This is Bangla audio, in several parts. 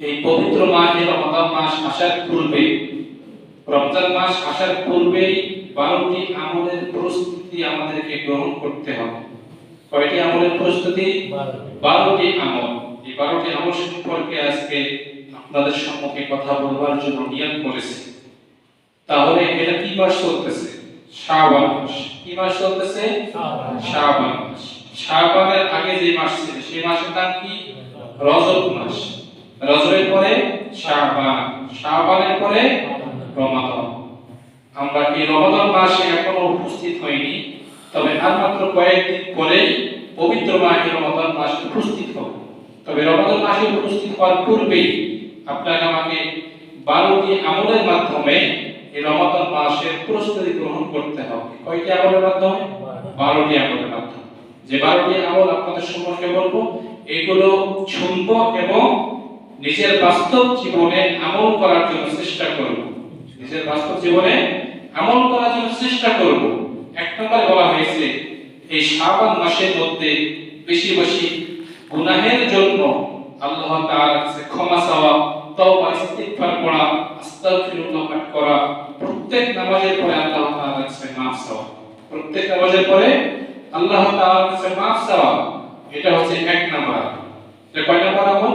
এই পবিত্র মাহে রমাদান মাস আসার পূর্বে, রমজান মাস আসার পূর্বেই বারোটি আমলের প্রস্তুতি আমাদেরকে গ্রহণ করতে হবে। কয়টি আমলের প্রস্তুতি? বারোটি আমল। এই বারোটি আমল সম্পর্কে আজকে আপনাদের সম্মুখে কথা বলবার জন্য নিয়ম করেছি। তাহলে এটা কি মাস চলতেছে? শাবান মাস। কি মাস চলতেছে? শাবান মাস। শাবানের আগে যে মাস ছিল সেই মাসের নাম কি? রজব মাস। রজবের পরে শাবান শাবানের পরে রমাদান। আমরা এই রমাদান মাসে এখনও উপস্থিত হইনি? তবে আর মাত্র কয়েকদিন পরেই পবিত্র মাহে রমাদান মাস উপস্থিত হবে। তবে রমাদান মাসে উপস্থিত হওয়ার পূর্বেই আপনাকে আমাকে বারোটি আমলের মাধ্যমে এই রমাদান মাসের প্রস্তুতি গ্রহণ করতে হবে। কয়টি আমলের মাধ্যমে? বারোটি আমলের মাধ্যমে। যে বারোটি আমল আপনাদের সম্পর্কে বলব, এগুলো শুনব এবং নিজের বাস্তব জীবনে আমল করার জন্য চেষ্টা করব। নিজের বাস্তব জীবনে আমল করার জন্য চেষ্টা করব। এক নম্বরে বলা হয়েছে, এই শাবান মাসের মধ্যে বেশি বেশি গুনাহের জন্য আল্লাহ তাআলার কাছে ক্ষমা চাওয়া, তওবা, ইস্তিগফার করা, আস্তাগফিরুল্লাহ পাঠ করা, প্রত্যেক নামাজের পরে আল্লাহ তাআলার কাছে মাফ চাওয়া। প্রত্যেক নামাজের পরে আল্লাহ তাআলার কাছে মাফ চাওয়া, এটা হচ্ছে এক নাম্বার। এটা কয় নাম্বার আমল?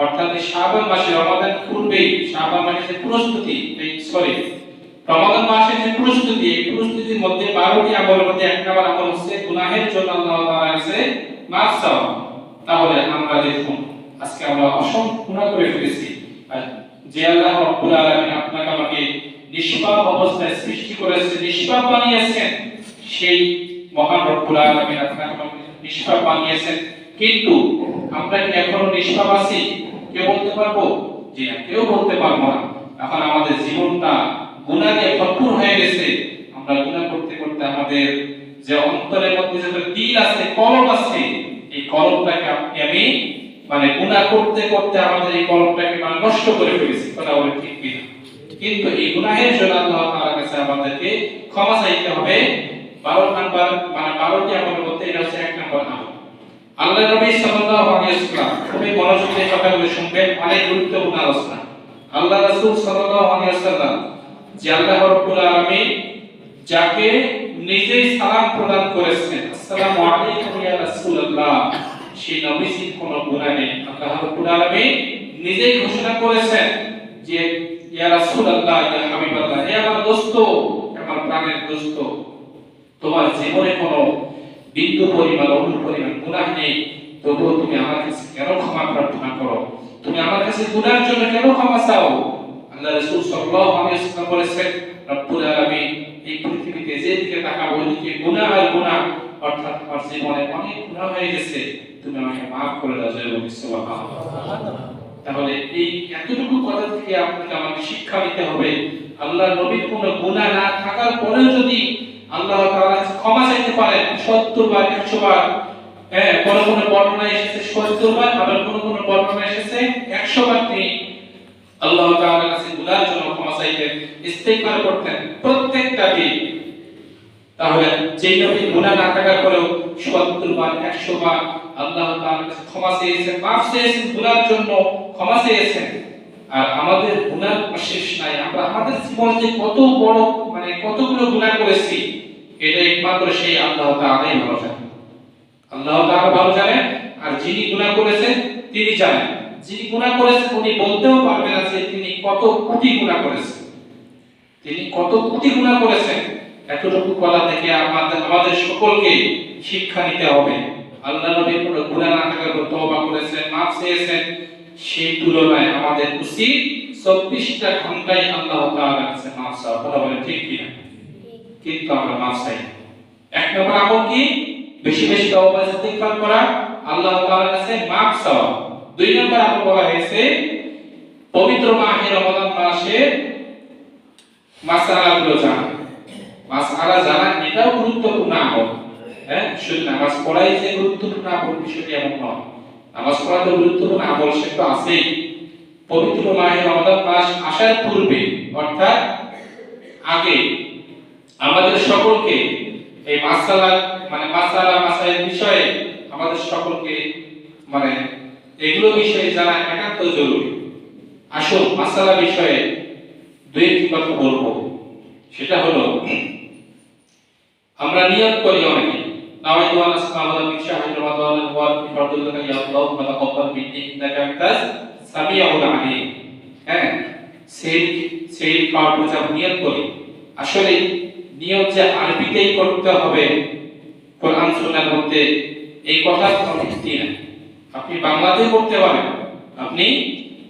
অর্থাৎ এই শাবান মাসে, রমাদান পূর্বেই, শাবান মাসের যে প্রস্তুতি, এই সরি রমাদান মাসের যে প্রস্তুতি, এই প্রস্তুতির মধ্যে বারোটি আমলের মধ্যে এক নম্বর আমল হচ্ছে গুনাহের জন্য আল্লাহ তাআলা কাছে মাফ চাওয়া। তাহলে আমরা দেখুন, আজকে আমরা অসংখ্য গুনাহ করে ফেলেছি। যে আল্লাহ রব্বুল আলামিন আপনাকে আমাকে নিষ্পাপ অবস্থায় সৃষ্টি করেছে, নিষ্পাপ বানিয়েছেন, সেই মহান রব্বুল আলামিন আপনাকে নিষ্পাপ বানিয়েছেন। কিন্তু আমরা কি এখনও নিষ্পাপ আছি? কেউ বলতে পারব? না কেউ বলতে পারব না। এখন আমাদের জীবনটা দিয়ে ভরপুর হয়ে গেছে। আমরা গুনাহ করতে করতে আমাদের যে অন্তরের মধ্যে যে দিল আছে, কলম আছে, এই কলমটাকে আপনি আমি মানে গুনাহ করতে করতে আমাদের এই কলমটাকে মানে নষ্ট করে ফেলেছি। কথা বলে ঠিক কিনা? কিন্তু এই গুনাহের জন্য আল্লাহ তাআলার কাছে আমাদেরকে ক্ষমা চাইতে হবে। 12 নাম্বার মানে 12টি আমলের মধ্যে এটা হচ্ছে এক নাম্বার আমল। আল্লাহ নবী সাল্লাল্লাহু আলাইহি ওয়াসাল্লাম খুবই মনোযোগ দিয়ে কথাগুলো শুনবেন অনেক গুরুত্বপূর্ণ আলোচনা আল্লাহ রাসূল সাল্লাল্লাহু আলাইহি ওয়াসাল্লাম যে আল্লাহ রাব্বুল আলামিন যাকে নিজেই সালাম প্রদান করেছেন, আসসালামু আলাইকুম ইয়া রাসূলুল্লাহ সেই নবীজির কোনো গুনাহ নেই। আল্লাহ রাব্বুল আলামিন নিজেই ঘোষণা করেছেন যে, ইয়া রাসূলুল্লাহ, ইয়া হাবিবাল্লাহ, হে আমার দোস্ত আমার প্রাণের দোস্ত, তোমার জীবনে কোনো বিন্দু পরিমাণ পরিমাণ নেই। তবুও তুমি আমার কাছে কেন ক্ষমা প্রার্থনা করো? তুমি আমার কাছে জন্য কেন ক্ষমা চাও? আল্লাহ বলেছেন, রব্বুল আলামিন, এই পৃথিবীতে আর অর্থাৎ আমার জীবনে অনেক হয়ে গেছে। তুমি আমাকে maaf করে দাও, জয় তাহলে এই এতটুকু কথা থেকে আপনাকে আমাকে শিক্ষা নিতে হবে, আল্লাহ নবীর কোনো গুনাহ না থাকার পরেও যদি আল্লাহ তাআলা ক্ষমা চাইতে পারেন। 70 বার 100 বার হ্যাঁ কোন কোন বর্ণনা এসেছে 70 বার, আবার কোন কোন বর্ণনা এসেছে 100 বার তিনি আল্লাহ তাআলার কাছে গুনাহের জন্য ক্ষমা চাইতেন, ইস্তেগফার করতেন প্রত্যেকটা দিন। তাহলে যেই নবী গুনাহ না থাকার পরেও 70 বার 100 বার আল্লাহ তাআলার কাছে ক্ষমা চেয়েছেন, মাফ চেয়েছেন, গুনার জন্য ক্ষমা চেয়েছেন। আর আমাদের গুনার শেষ নাই, আমরা আমাদের জীবনে কত বড় মানে কতগুলো গুনাহ করেছি, এটা একমাত্র সেই আল্লাহ তাআলাই ভালো জানেন। আল্লাহ তাআলা ভালো জানেন, আর যিনি গুনাহ করেছেন, তিনি জানেন। যিনি গুনাহ করেছেন, উনি বলতেও পারবেন না যে তিনি কত কোটি গুনাহ করেছেন। তিনি কত কোটি গুনাহ করেছেন, এতটুকু কলা থেকে আমাদের আমাদের সকলকে শিক্ষা নিতে হবে। আল্লাহ নবী কোনো গুনাহ না থাকার তওবা করেছেন, মাফ চেয়েছেন, সেই তুলনায় আমাদের উচিত চব্বিশটা ঘন্টায় আল্লাহ কাছে মাফ চাওয়া। কথা বলে ঠিক কিনা? কিন্তু আমরা মাফ চাই। এক নম্বর আমল কি? বেশি বেশি তওবা ইস্তিগফার করা। আল্লাহ তাআলার কাছে মাফ চাওয়া। দুই নম্বর আমল বলা হয়েছে, পবিত্র মাহে রমাদান মাসে মাসালাগুলো জানা। মাসালা জানা, এটাও গুরুত্বপূর্ণ আমল। হ্যাঁ শুধু নামাজ পড়াই যে গুরুত্বপূর্ণ আমল বিষয়টি এমন নয়। নামাজ পড়া তো গুরুত্বপূর্ণ আমল সে তো আছেই। পবিত্র মাহে রমাদান মাস আসার পূর্বে, অর্থাৎ আগে, আমাদের সকলকে এই মাসালা মানে মাসালা মাসাইল বিষয়ে আমাদের সকলকে মানে এগুলো বিষয়ে জানা একান্ত জরুরি। আসুন, মাসালা বিষয়ে দুই একটি কথা বলব। সেটা হলো, আমরা নিয়ত করি অনেকে। মিন শাহরি রমাদান ওয়া ফি ফারদুল্লাহ ইয়া আল্লাহ ওয়া তাকাব্বাল মিন্নি ইন্নাকা আনতাস সামিউল আলিম হ্যাঁ? সেই সেই পাঠ যা নিয়ত করি। আসলে নিয়ত যে আরবিতেই করতে হবে, কোরআন সুন্নাহর মধ্যে এই কথা কোনো ভিত্তি নাই। আপনি বাংলাতেও করতে পারেন। আপনি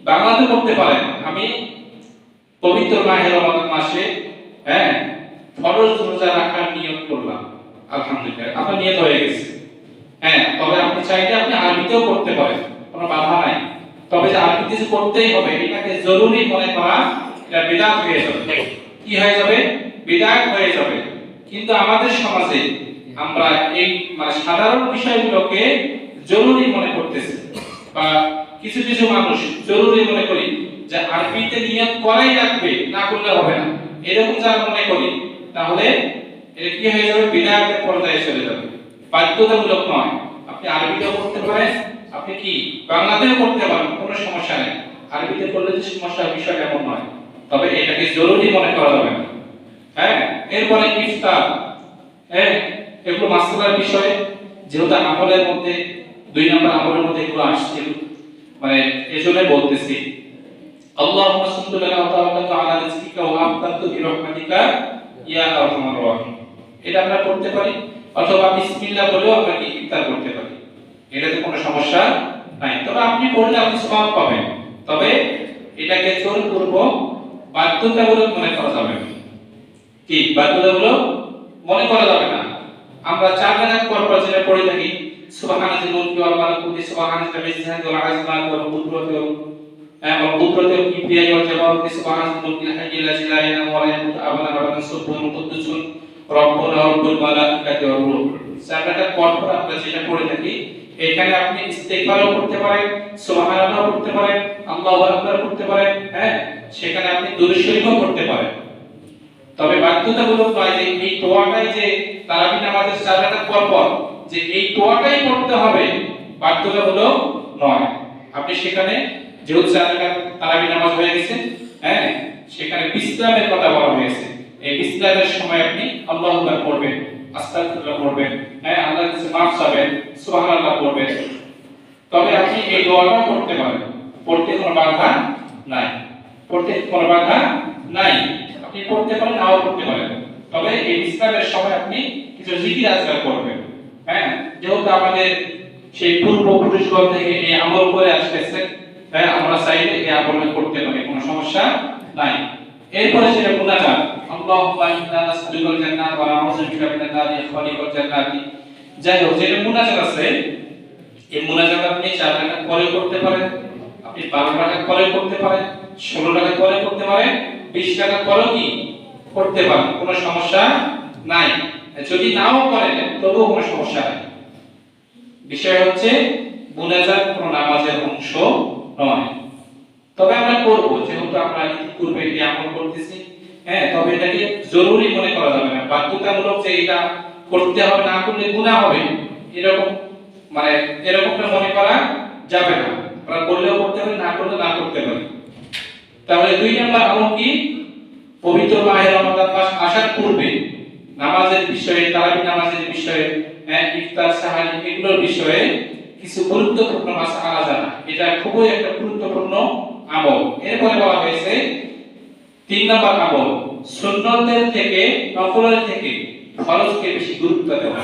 বাংলাতেও করতে পারেন। আমি পবিত্র মাহে রমাদান মাসে হ্যাঁ ফরজ রোজা রাখার নিয়ত করলাম। আলহামদুলিল্লাহ, আপনার নিয়ত হয়ে গেছে। হ্যাঁ তবে আপনি চাইলে আপনি আরবিতেও করতে পারেন। কোনো বাধা নাই। তবে যে আরবিতে যে করতেই হবে, এটাকে জরুরি মনে করা এটা বিদাত হয়ে যাবে। কি হয়ে যাবে? বিদাত হয়ে যাবে। কিন্তু আমাদের সমাজে আমরা এই মানে সাধারণ বিষয়গুলোকে জরুরি মনে করতেছি। বা কিছু কিছু মানুষ জরুরি মনে করি যে আরবিতে নিয়ত করাই লাগবে, না করলে হবে না। এরকম যারা মনে করি, তাহলে এটা কি হয়ে যাবে? বিদায়তের পর্যায়ে চলে যাবে। বাধ্যতামূলক নয়। আপনি আরবিতেও করতে পারেন আপনি কি বাংলাতেও করতে পারেন? কোনো সমস্যা নেই। আরবিতে করলে যে সমস্যার বিষয় এমন নয়। তবে এটাকে জরুরি মনে করা যাবে না। হ্যাঁ? এরপরে ইফতার। হ্যাঁ? এগুলো মাসলার বিষয়। যেহেতু আমলের মধ্যে, দুই নম্বর আমলের মধ্যে এগুলো আসছে। মানে এজন্য বলতেছি। আল্লাহুম্মা সাল্লি আলা ওয়া আলা রিজকিকা ওয়া ইয়া রাহিম। এটা আমরা করতে পারি। অথবা বিসমিল্লাহ বলেও আমরা কি ইফতার করতে পারি। এটাতে কোনো সমস্যা নাই। তবে আপনি পড়লে আপনি সওয়াব পাবেন। তবে এটাকে জোরপূর্বক বাধ্যতামূলক মনে করা যাবে কি বাধ্যতামূলক? মনে করা যাবে না। আমরা চার রাকাত পর পর যেটা পড়ে থাকি, সুবহানাল্লাহি মুলকি ওয়াল মালাকুতি সুবহানাল্লাহি বিজহাদি ওয়াল আজমাত ওয়াল কুদরতি সুবহানাল্লাহি মুলকি ওয়া চার পর পর আমরা যেটা পড়ে থাকি এখানে আপনি ইস্তেগফারও করতে পারেন সুবহানাল্লাহ করতে পারেন, আল্লাহু আকবার করতে পারেন হ্যাঁ? সেখানে আপনি দুরূদ শরীফও করতে পারেন। তবে বাধ্যতামূলক নয় যে এই দোয়াটাই যে তারাবি নামাজের চার রাকাত পর পর যে এই দোয়াটাই পড়তে হবে বাধ্যতামূলক নয়। আপনি সেখানে যেহেতু চার রাকাত তারাবি নামাজ হয়ে গেছে হ্যাঁ? সেখানে বিশ্রামের কথা বলা হয়েছে এই বিশ্রামের সময় আপনি আল্লাহু আকবার পড়বেন। আস্তাগফিরুল্লাহ পড়বেন হ্যাঁ আল্লাহর কাছে মাফ চাবেন, সুবহানাল্লাহ পড়বেন। তবে আপনি এই দোয়াটাও করতে পারেন। পড়তে কোনো বাধা নাই। পড়তে কোনো বাধা নাই। আপনি পড়তে পারেন, নাও পড়তে পারেন। তবে এই ইসলামের সময় আপনি কিছু জিকির আজকাল করবেন। হ্যাঁ যেহেতু আমাদের সেই পূর্বপুরুষগণ থেকে এই আমল করে আসতেছে হ্যাঁ আমরা চাইলে এই আমল করতে পারি, কোনো সমস্যা নাই। এরপরে সেটা মুনাজাত যেটা মুনাজাত আছে, এই মুনাজাত আপনি চার টাকা করে করতে পারেন, আপনি বারো টাকা করে করতে পারেন, ষোলো টাকা করে করতে পারেন করতে পারেন, কোনো সমস্যা নাই। যদি নাও করেন, তবুও কোনো সমস্যা নাই। বিষয় হচ্ছে, মুনাজাত কোনো নামাজের অংশ নয়। তবে আমরা করব, যেহেতু আমরা পূর্বে এটি আমল করতেছি। হ্যাঁ তবে এটাকে জরুরি মনে করা যাবে না। বাধ্যতামূলক যে এটা করতে হবে না করলে গুনাহ হবে এরকম মানে এরকমটা মনে করা যাবে না। আমরা করলেও করতে পারি না করলে না করতে পারি তাহলে দুই নম্বর আমল কি? পবিত্র মাহে রমাদান মাস আসার পূর্বে নামাজের বিষয়ে তারাবি নামাজের বিষয়ে হ্যাঁ, ইফতার সাহারি এগুলোর বিষয়ে কিছু গুরুত্বপূর্ণ মাসআলা জানা এটা খুবই একটা গুরুত্বপূর্ণ আমল। এরপরে বলা হয়েছে তিন নম্বর আমল সুন্নতের থেকে, নফলের থেকে ফরজকে বেশি গুরুত্ব দেওয়া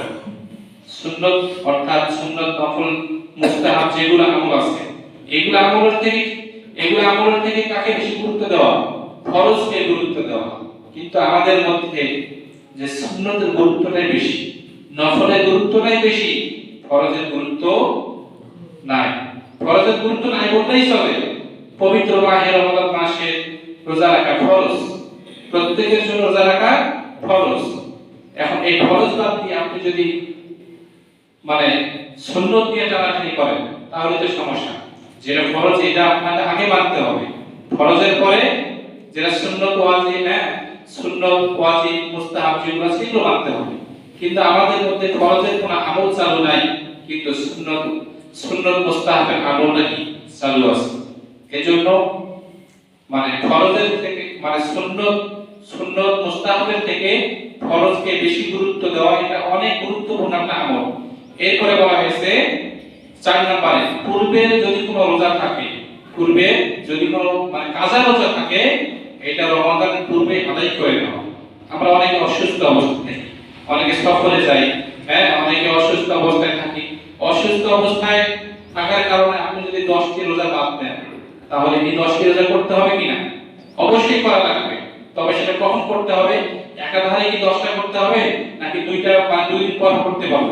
সুন্নত অর্থাৎ সুন্নত, নফল, মুস্তাহাব যেগুলো আমল আছে, এগুলো আমলের থেকে, এগুলো আমলের থেকে কাকে বেশি গুরুত্ব দেওয়া ফরজকে গুরুত্ব দেওয়া কিন্তু আমাদের মধ্যে যে সুন্নতের গুরুত্বটাই বেশি, নফলের গুরুত্বটাই বেশি, ফরজের গুরুত্ব নাই। ফরজের গুরুত্ব নাই বললেই চলে। পবিত্র মাহে রমজান মাসে রোজা রাখা ফরজ। প্রত্যেকের জন্য রোজা রাখা ফরজ। এখন এই ফরজ বাদ দিয়ে আপনি যদি মানে সুন্নত দিয়ে টানাটানি করেন, তাহলে তো সমস্যা। যেটা ফরজ, এটা আপনাকে আগে মানতে হবে। ফরজের পরে যেটা সুন্নত, ওয়াজিব হ্যাঁ সুন্নত, ওয়াজিব, মুস্তাহাব, যেগুলো সেগুলো মানতে হবে। কিন্তু আমাদের মধ্যে ফরজের কোনো আমল চালু নাই, কিন্তু সুন্নত সুন্নত, মুস্তাহাবের আমল নাকি চালু আছে। এজন্য মানে ফরজের থেকে মানে সুন্নত সুন্নত মুস্তাহাবের থেকে ফরজকে বেশি গুরুত্ব দেওয়া, এটা অনেক গুরুত্বপূর্ণ একটা আমল। এরপরে বলা হয়েছে, চার নম্বরে পূর্বের যদি কোনো রোজা থাকে, পূর্বে যদি কোনো মানে কাজা রোজা থাকে, এটা রমাদানের পূর্বে আদায় করে নেওয়া আমরা অনেকে অসুস্থ অবস্থায়, অনেকে সফরে যাই হ্যাঁ অনেকে অসুস্থ অবস্থায় থাকি। অসুস্থ অবস্থায় থাকার কারণে আপনি যদি দশটি রোজা বাদ দেন তাহলে কি দশটি রোজা করতে হবে কিনা? অবশ্যই করা লাগবে। তবে সেটা কখন করতে হবে? একাধারে কি দশটা করতে হবে, নাকি দুইটা বা দুই দিন পর করতে পারব?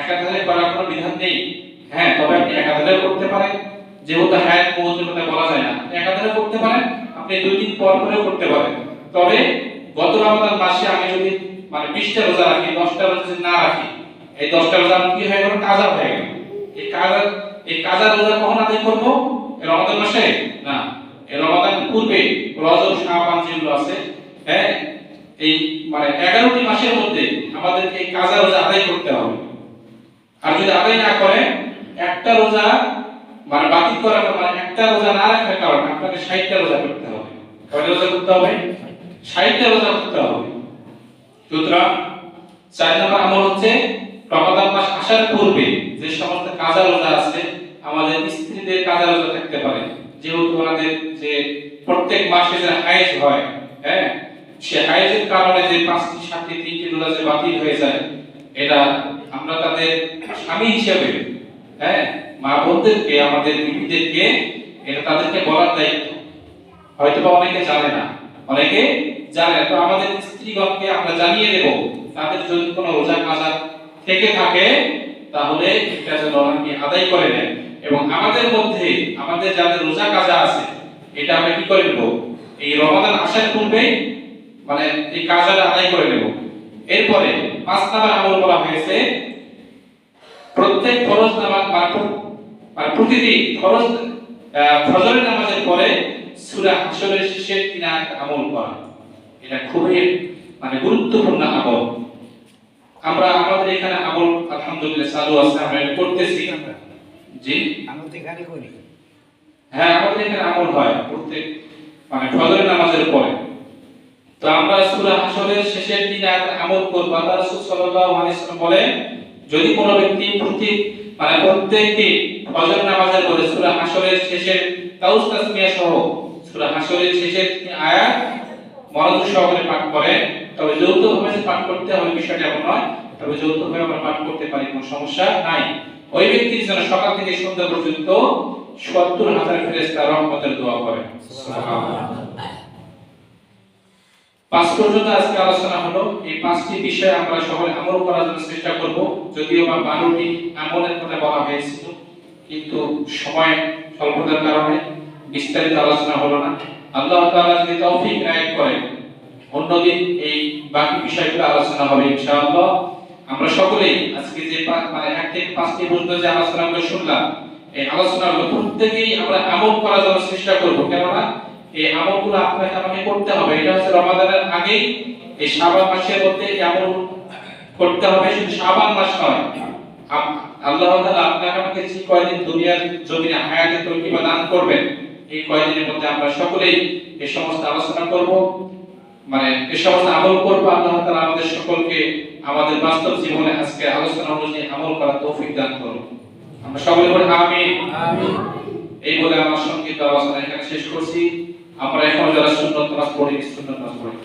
একাধারে করার কোনো বিধান নেই। হ্যাঁ তবে আপনি একাধারে করতে পারেন। যেহেতু হায়াত মৌজুর কথা বলা যায় না একাধারে করতে পারেন, আপনি দুই দিন পর পরে করতে পারেন। তবে গত রমজান মাসে আমি যদি মানে বিশটা রোজা রাখি, দশটা রোজা যদি না রাখি, এই দশটা রোজা কি হয়ে গেল? কাজা হয়ে গেল। এই কাজা এই কাজা রোজা কখন আদায় করব? এই রমজান মাসে? না। রমাদান পূর্বে রজব শাবান যেগুলো আছে হ্যাঁ এই মানে এগারোটি মাসের মধ্যে আমাদেরকে এই কাজা রোজা আদায় করতে হবে। আর যদি আদায় না করে, একটা রোজা মানে বাতিল করার মানে একটা রোজা না রাখার কারণে আপনাকে ষাটটা রোজা করতে হবে। কয়টা রোজা করতে হবে? ষাটটা রোজা করতে হবে। সুতরাং চার নম্বর আমল হচ্ছে রমাদান মাস আসার পূর্বে যে সমস্ত কাজা রোজা আছে আমাদের স্ত্রীদের কাজা রোজা থাকতে পারে। যেহেতু আমাদের যে প্রত্যেক মাসে যে হাইজ হয় হ্যাঁ সে হাইজের কারণে যে পাঁচটি, সাতটি, তিনটি রোজা যে বাতিল হয়ে যায়, এটা আমরা তাদের স্বামী হিসেবে হ্যাঁ মা বোনদেরকে, আমাদের বিবিদেরকে এটা তাদেরকে বলার দায়িত্ব। হয়তো বা অনেকে জানে না। অনেকে জানে তো আমাদের স্ত্রীগণকে আমরা জানিয়ে দেব, তাদের যদি কোনো রোজা কাজা থেকে থাকে, তাহলে এটা যেন আদায় করে নেয় এবং আমাদের মধ্যে, আমাদের যাদের রোজা কাজা আছে, এটা আমরা কি করে নেব? এই রমাদান আসার পূর্বে মানে এই কাজাটা আদায় করে নেব। এরপরে পাঁচ নাম্বার আমল বলা হয়েছে। প্রত্যেক ফরজ নামাজ প্র- মানে প্রতিদিন ফরজ ফজরের নামাজের পরে সূরা হাসরের শেষের তিন আমল করা। এটা খুবই মানে গুরুত্বপূর্ণ আমল। আমরা, আমাদের এখানে আমল, আলহামদুলিল্লাহ, চালু আছে, আমরা করতেছি। জি? আমরা এখানে করি। হ্যাঁ আমাদের এখানে আমল হয় প্রত্যেক মানে ফজরের নামাজের পরে। তো আমরা সূরা হাসরের শেষের দিন আমল করব। আল্লাহ রাসূল সাল্লাল্লাহু আলাইহি ওয়াসাল্লাম বলেন যদি কোনো ব্যক্তি প্রতি মানে প্রত্যেক দিন ফজর নামাজের পরে সূরা হাসরের শেষের তাসমিয়া সহ সূরা হাসরের শেষের আয়াত মনোযোগ সহকারে পাঠ করে তবে যৌথভাবে পাঠ করতে হবে বিষয়টা এমন নয় তবে যৌথভাবে আমরা পাঠ করতে পারি কোনো সমস্যা নাই। ওই ব্যক্তির জন্য সকাল থেকে সন্ধ্যা পর্যন্ত সত্তর হাজার ফেরেস্তা রহমতের দোয়া করে পাঁচ পর্যন্ত আজকে আলোচনা হলো, এই পাঁচটি বিষয়ে আমরা আমল করার জন্য চেষ্টা করব। যদিও বা বারোটি আমলের কথা বলা হয়েছিল, কিন্তু সময় স্বল্পতার কারণে বিস্তারিত আলোচনা হলো না। আল্লাহ তাআলা যদি তৌফিক রায় করেন, অন্যদিন এই বাকি বিষয়গুলো আলোচনা হবে ইনশাআল্লাহ। আমরা সকলেই আজকে যে মানে এক থেকে পাঁচটি পর্যন্ত যে আলোচনাগুলো শুনলাম, এই আলোচনাগুলো প্রত্যেকেই আমরা আমল করার জন্য চেষ্টা করব। কেননা এই আমলগুলো আপনাকে আমাকে করতে হবে। এটা হচ্ছে রমাদানের আগেই এই শাবান মাসের মধ্যে এই আমল করতে হবে। শুধু শাবান মাস নয় আল্লাহ তাআলা আপনাকে আমাকে যে কয়দিন দুনিয়ার জমিনে হায়াতে তৈরি দান করবেন, এই কয়দিনের মধ্যে আমরা সকলেই এই সমস্ত আলোচনা করব। মানে এই সমস্ত আমল করব আল্লাহ তাআলা আমাদের সকলকে আমাদের বাস্তব জীবনে আজকে আলোচনা অনুযায়ী আমল করার তৌফিক দান করুন। আমরা সকলে বলি আমিন। আমিন। এই বলে আমার সংক্ষিপ্ত আলোচনা এখানে শেষ করছি। আমরা এখন যারা সুন্নত নামাজ পড়ি সুন্নত নামাজ পড়ি